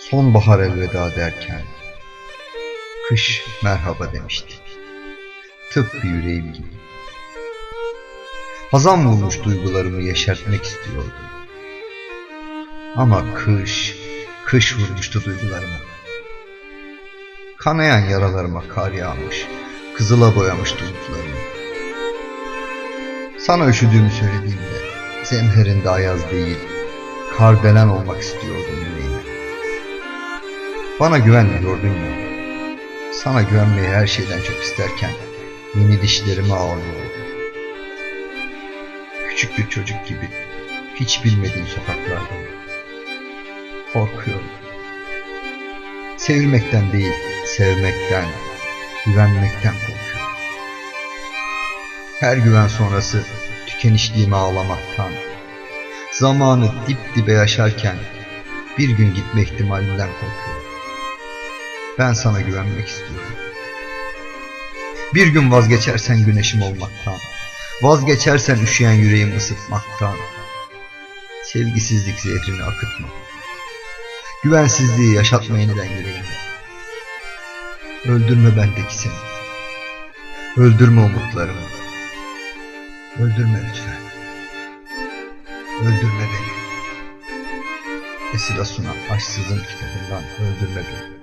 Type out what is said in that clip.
sonbahar elveda derken kış merhaba demişti. Tıpkı yüreğim gibi. Hazan vurmuş duygularımı yeşertmek istiyordum. Ama kış, kış vurmuştu duygularımı. Kanayan yaralarıma kar yağmış, kızıla boyamış duygularımı. Sana üşüdüğümü söylediğimde zemherinde ayaz değil, kardelen olmak istiyordum yüreğime. Bana güven diyordun ya. Sana güvenmeyi her şeyden çok isterken yeni dişlerimi ağlıyordum. Küçük bir çocuk gibi hiç bilmediğim sokaklarda korkuyorum. Sevilmekten değil, sevmekten, güvenmekten korkuyorum. Her güven sonrası tükenişliğime ağlamaktan, zamanı dip dibe yaşarken bir gün gitme ihtimalinden korkuyorum. Ben sana güvenmek istiyorum. Bir gün vazgeçersen güneşim olmaktan, vazgeçersen üşüyen yüreğimi ısıtmaktan, sevgisizlik zehrini akıtma. Güvensizliği yaşatma yeniden yüreğime. Öldürme bendeki seni. Öldürme umutlarımı. Öldürme lütfen. Öldürme beni. Esila Suna Aşsızın kitabından öldürme beni.